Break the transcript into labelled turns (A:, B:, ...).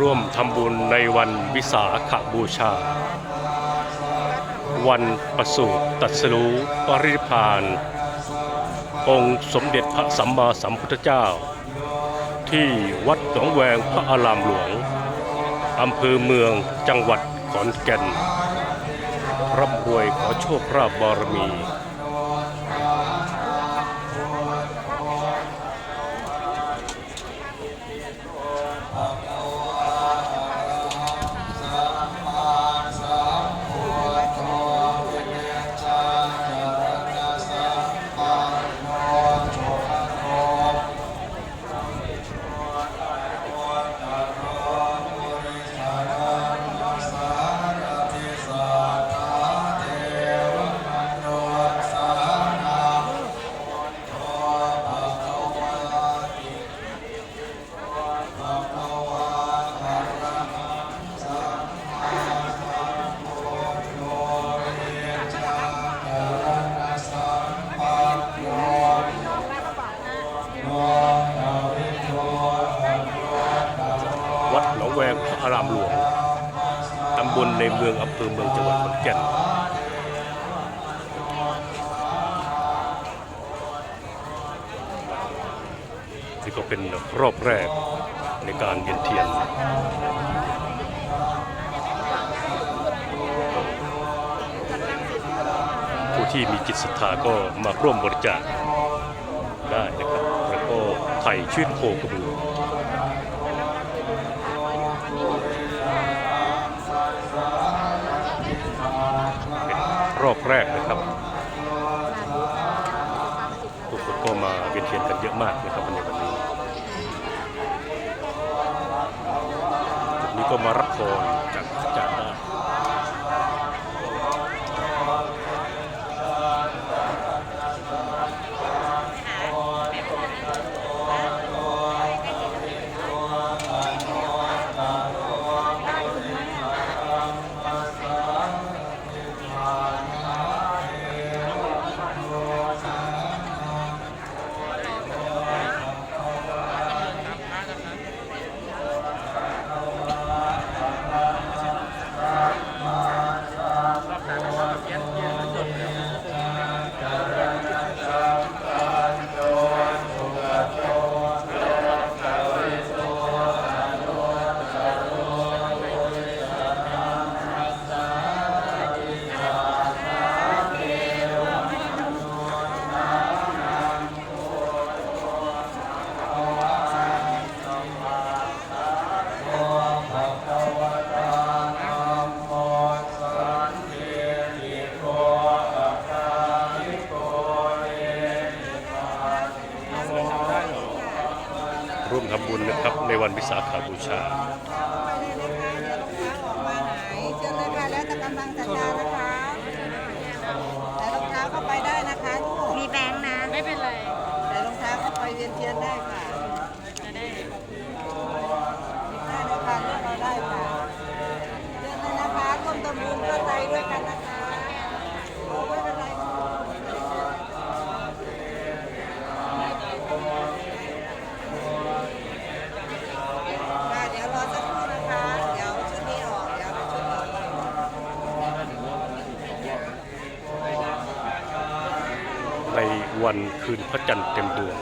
A: ร่วมทำบุญในวันวิสาขบูชา วันประสูติตรัสรู้ปริพพาน องค์สมเด็จพระสัมมาสัมพุทธเจ้า ที่วัดหนองแวงพระอารามหลวงอำเภอเมืองจังหวัดขอนแก่นร่ำรวยขอโชคราบบารมีำบลในเมืองอำเภอเมืองจังหวัดขอนแก่นนี่ก็เป็นรอบแรกในการเวียนเทียนผู้ที่มีจิตศรัทธาก็มาร่วมบริจาคได้นะครับ แล้วก็ไถ่ชื่นโคกระบือ รอบแรกนะครับ ทุกคนก็มาเวียนเทียนกันเยอะมากนะครับในวันนี้จุดนี้ก็มารับพรจาก ในวันวิสาขา
B: บู
C: ชา
A: วันคืนพระจันทร์เต็มดวง